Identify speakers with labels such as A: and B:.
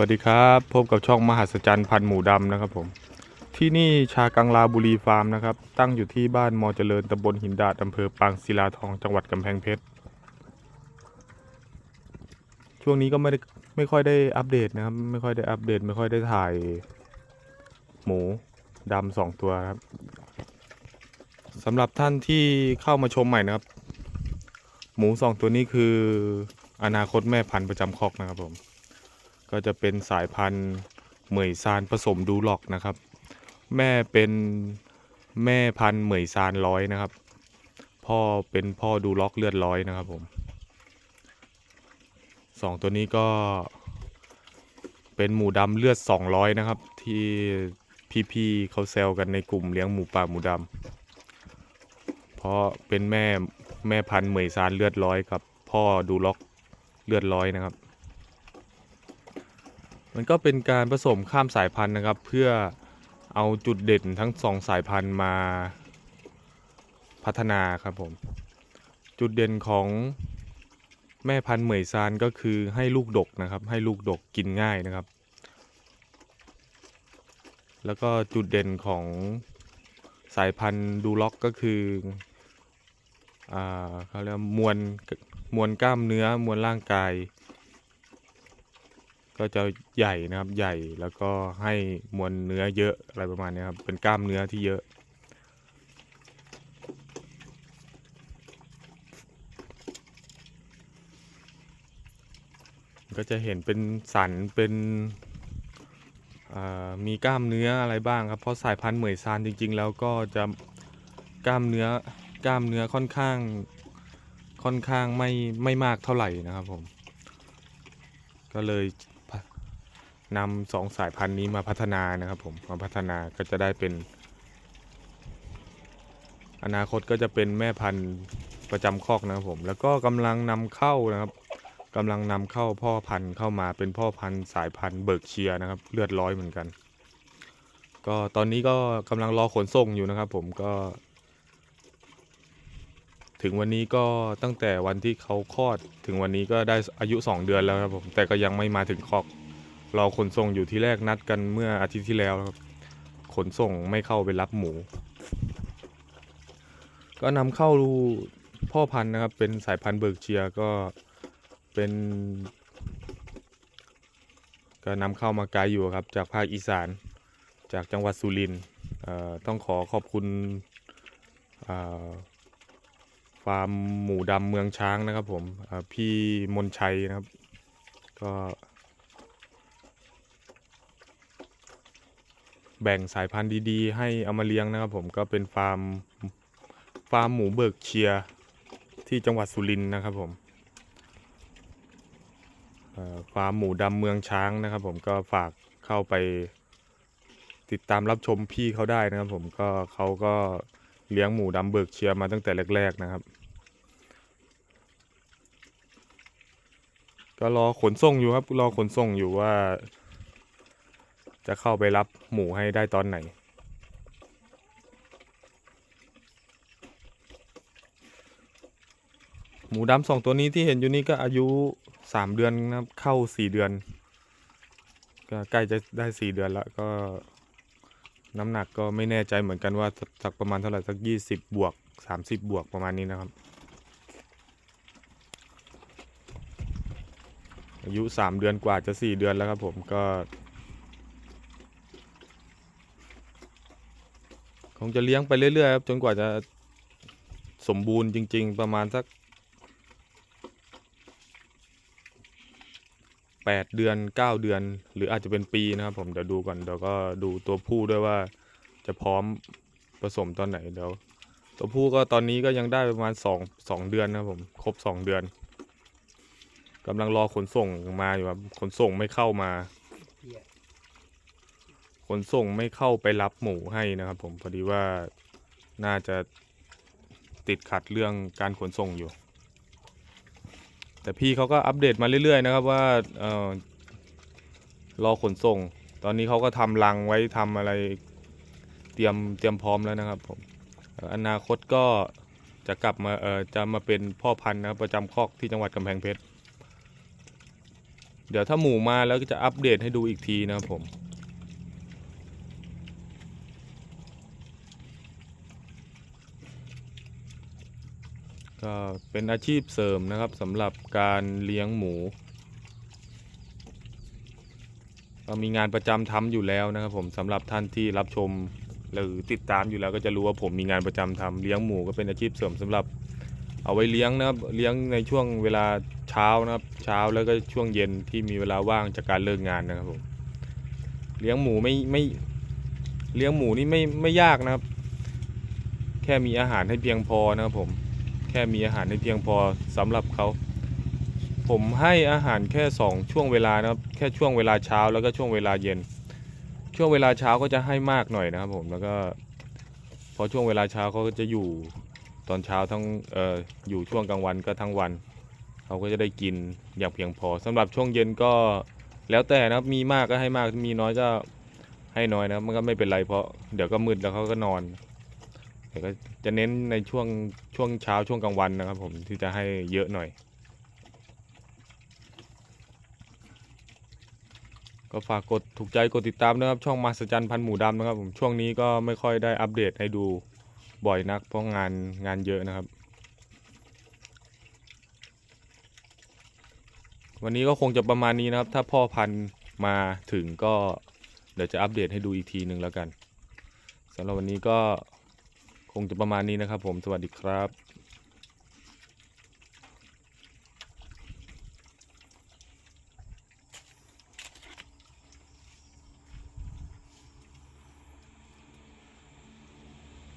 A: วัสดีครับพบกับช่องมหัศจรรย์พันหมูดำนะครับผมที่นี่ชากังลาบุรีฟาร์มนะครับ ตั้งอยู่ที่บ้านมอเจริญตำบลหินดาดอำเภอปางศิลาทองจังหวัดกำแพงเพชรช่วงนี้ก็ไม่ได้ไม่ค่อยได้อัปเดตนะครับไม่ค่อยได้อัปเดต ไม่ค่อยได้ถ่าย หมูดำสองตัวครับสำหรับท่านที่เข้ามาชมใหม่นะครับ หมูสองตัวนี้คืออนาคตแม่พันธุ์ประจำคอกนะครับผม ก็จะเป็นสายพันธุ์เหมยซานผสมดูล็อกนะครับ แม่เป็นแม่พันธุ์เหมยซานร้อยนะครับ พ่อเป็นพ่อดูล็อกเลือดร้อยนะครับผมสองตัวนี้ก็เป็นหมูดำเลือด 200 นะครับ ที่พี่ๆเขาแซวกันในกลุ่มเลี้ยงหมูป่าหมูดำเพราะเป็นแม่แม่พันธุ์เหมยซานเลือดร้อยกับพ่อดูล็อกเลือดร้อยนะครับ มันก็เป็นการผสมข้ามสายพันธุ์นะครับ เพื่อเอาจุดเด่นทั้งสองสายพันธุ์มาพัฒนาครับผมจุดเด่นของแม่พันธุ์เหมยซานก็คือให้ลูกดกนะครับ ให้ลูกดกกินง่ายนะครับ แล้วก็จุดเด่นของสายพันธุ์ดูล็อกก็คืออ่าเขาเรียกว่ามวลมวลกล้ามเนื้อมวลร่างกาย ก็จะใหญ่นะครับใหญ่แล้วก็ให้มวลเนื้อเยอะอะไรประมาณนี้ครับเป็นกล้ามเนื้อที่เยอะ ก็จะเห็นเป็นสันเป็นอ่ามีกล้ามเนื้ออะไรบ้างครับเพราะสายพันธุ์เหมยซานจริง ๆ แล้วก็จะกล้ามเนื้อกล้ามเนื้อค่อนข้างค่อนข้างไม่ไม่มากเท่าไหร่นะครับผมก็เลย นำสองสายพันธุ์นี้มาพัฒนานะครับผมมาพัฒนาก็จะได้เป็น อนาคตก็จะเป็นแม่พันธุ์ประจำคอกนะครับผม แล้วก็กำลังนำเข้านะครับกำลังนำเข้าพ่อพันธุ์เข้ามาเป็นพ่อพันธุ์สายพันธุ์เบิร์กเชียนะครับ เลือดร้อยเหมือนกัน ก็ตอนนี้ก็กำลังรอขนส่งอยู่นะครับ ผมก็ ถึงวันนี้ก็ตั้งแต่วันที่เขาคลอดถึงวันนี้ก็ได้อายุ 2 เดือนแล้วครับผมแต่ก็ยังไม่มาถึงคอก รอขนส่งอยู่ที่แรกนัดกันเมื่ออาทิตย์ที่แล้วครับ ขนส่งไม่เข้าไปรับหมู ก็นำเข้าพ่อพันธุ์นะครับ เป็นสายพันธุ์เบิร์กเชียก็เป็น ก็นำเข้ามาไกลอยู่ครับ จากภาคอีสานจากจังหวัดสุรินทร์ต้องขอขอบคุณฟาร์มหมูดำเมืองช้างนะครับผมพี่มนชัยนะครับ ก็ แบ่งสายพันธุ์ดีๆ ให้เอามาเลี้ยงนะครับ ผมก็เป็นฟาร์มฟาร์มหมูเบิกเชียที่จังหวัดสุรินทร์นะครับผมฟาร์มหมูดำเมืองช้างนะครับ ผมก็ฝากเข้าไปติดตามรับชมพี่เขาได้นะครับ ผมก็เขาก็เลี้ยงหมูดำเบิกเชียมาตั้งแต่แรก ๆนะครับ ก็รอขนส่งอยู่ครับรอขนส่งอยู่ว่า จะเข้าไปรับหมูให้ได้ตอนไหน หมูดำสองตัวนี้ที่เห็นอยู่นี่ก็อายุสามเดือนนะครับเข้าสี่เดือน ก็ใกล้จะได้สี่เดือนแล้วก็น้ำหนักก็ไม่แน่ใจเหมือนกันว่าสักประมาณเท่าไหร่สักยี่สิบบวกสามสิบบวกประมาณนี้นะครับ อายุสามเดือนกว่าจะสี่เดือนแล้วครับผมก็ คงจะเลี้ยงไปเรื่อยๆครับจนกว่าจะสมบูรณ์จริง ๆ ประมาณสักแปดเดือนเก้าเดือน หรืออาจจะเป็นปีนะครับผมเดี๋ยวดูก่อนเดี๋ยวก็ดูตัวผู้ด้วยว่าจะพร้อมผสมตอนไหนเดี๋ยวตัวผู้ก็ตอนนี้ก็ยังได้ประมาณสองสองเดือนนะครับผมครบสองเดือนกำลังรอขนส่งมาอยู่ครับขนส่งไม่เข้ามา ขนส่งไม่เข้าไปรับหมูให้นะครับ ผมพอดีว่าน่าจะติดขัดเรื่องการขนส่งอยู่ แต่พี่เขาก็อัปเดตมาเรื่อยๆนะครับว่าเออรอขนส่ง ตอนนี้เขาก็ทำรังไว้ทำอะไรเตรียมเตรียมพร้อมแล้วนะครับผมเอ่ออนาคตก็จะกลับมาเออจะมาเป็นพ่อพันธุ์นะครับประจำคอกที่จังหวัดกำแพงเพชร เดี๋ยวถ้าหมูมาแล้วก็จะอัปเดตให้ดูอีกทีนะครับผม ก็เป็นอาชีพเสริมนะครับสำหรับการเลี้ยงหมูก็มีงานประจำทำอยู่แล้วนะครับ ผมสำหรับท่านที่รับชมหรือติดตามอยู่แล้วก็จะรู้ว่าผมมีงานประจำทำเลี้ยงหมูก็เป็นอาชีพเสริมสำหรับเอาไว้เลี้ยงนะครับเลี้ยงในช่วงเวลาเช้านะครับเช้าแล้วก็ช่วงเย็นที่มีเวลาว่างจากการเลิกงานนะครับผมเลี้ยงหมูไม่ไม่เลี้ยงหมูนี่ไม่ไม่ยากนะครับ แค่มีอาหารให้เพียงพอนะครับผม ค่มีอาหารให้เพียงพอสำหรับเขา ผมให้อาหารแค่สองช่วงเวลานะครับ แค่ช่วงเวลาเช้าแล้วก็ช่วงเวลาเย็น ช่วงเวลาเช้าก็จะให้มากหน่อยนะครับผมแล้วก็พอช่วงเวลาเช้าเขาก็จะอยู่ตอนเช้าทั้งเอ่ออยู่ช่วงกลางวันก็ทั้งวันเขาก็จะได้กินอย่างเพียงพอสำหรับช่วงเย็นก็แล้วแต่นะครับมีมากก็ให้มากมีน้อยก็ให้น้อยนะมันก็ไม่เป็นไรเพราะเดี๋ยวก็มืดแล้วเขาก็นอน แต่ก็จะเน้นในช่วงช่วงเช้าช่วงกลางวันนะครับ ผมที่จะให้เยอะหน่อย ก็ฝากกดถูกใจกดติดตามนะครับ ช่องมาสจันพันหมูดำนะครับ ผมช่วงนี้ก็ไม่ค่อยได้อัปเดตให้ดูบ่อยนัก เพราะงานงานเยอะนะครับ วันนี้ก็คงจะประมาณนี้นะครับ ถ้าพ่อพันธุ์มาถึงก็เดี๋ยวจะอัปเดตให้ดูอีกทีหนึ่งแล้วกันสำหรับวันนี้ก็ คงจะประมาณนี้นะครับผมสวัสดีครับ